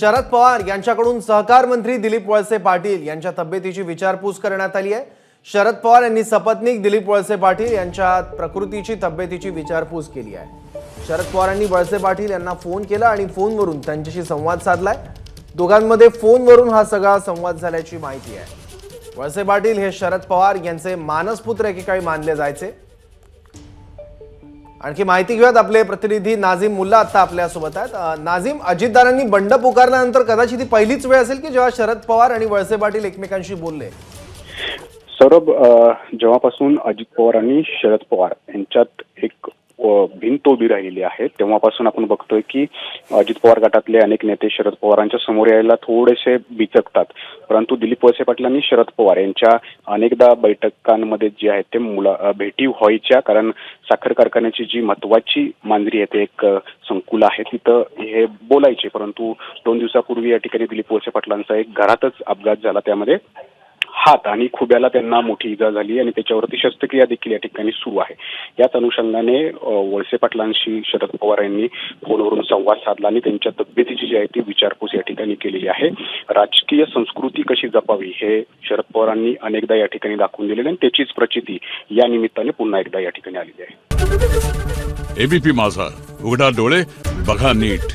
शरद पवार यांच्याकडून सहकार मंत्री दिलीप वळसे पाटील यांच्या तब्येतीची विचारपूस करण्यात आली आहे. शरद पवार यांनी सपत्नीक दिलीप वळसे पाटील यांच्या प्रकृतीची तब्येतीची विचारपूस केली आहे. शरद पवारांनी वळसे पाटील यांना फोन केला आणि फोनवरून त्यांच्याशी संवाद साधलाय. दोघांमध्ये फोनवरून हा सगळा संवाद झाल्याची माहिती आहे. वळसे पाटील हे शरद पवार यांचे मानसपुत्र एकेकाळी मानले जायचे. आणखी माहिती घेऊयात आपले प्रतिनिधी नाझीम मुल्ला आता आपल्यासोबत आहेत. नाझीम अजितदारांनी बंड पुकारल्यानंतर कदाचित ही पहिलीच वेळ असेल की जेव्हा शरद पवार आणि वळसे पाटील एकमेकांशी बोलले? सौरभ जेव्हापासून अजित पवार आणि शरद पवार यांच्यात एक भिंत उभी राहिलेली आहे तेव्हापासून आपण बघतोय की अजित पवार गटातले अनेक नेते शरद पवारांच्या समोर यायला थोडेसे बिचकतात. परंतु दिलीप वळसे पाटलांनी शरद पवार यांच्या अनेकदा बैठकांमध्ये जे आहेत ते मुला भेटी व्हायच्या. कारण साखर कारखान्याची जी महत्वाची मांजरी आहे ते एक संकुल आहे. तिथं हे बोलायचे. परंतु दोन दिवसापूर्वी या ठिकाणी दिलीप वळसे पाटलांचा एक घरातच अपघात झाला. त्यामध्ये हात आणि खुब्याला त्यांना मोठी इजा झाली आणि त्याच्यावरती शस्त्रक्रिया देखील या ठिकाणी सुरू आहे. याच अनुषंगाने वळसे पाटलांशी शरद पवार यांनी फोनवरून संवाद साधला आणि त्यांच्या तब्येतीची जी आहे ती विचारपूस या ठिकाणी केलेली आहे. राजकीय संस्कृती कशी जपावी हे शरद पवारांनी अनेकदा या ठिकाणी दाखवून दिलेले आणि त्याचीच प्रचिती या निमित्ताने पुन्हा एकदा या ठिकाणी आलेली आहे. एबीपी माझा उघडा डोळे बघा नीट.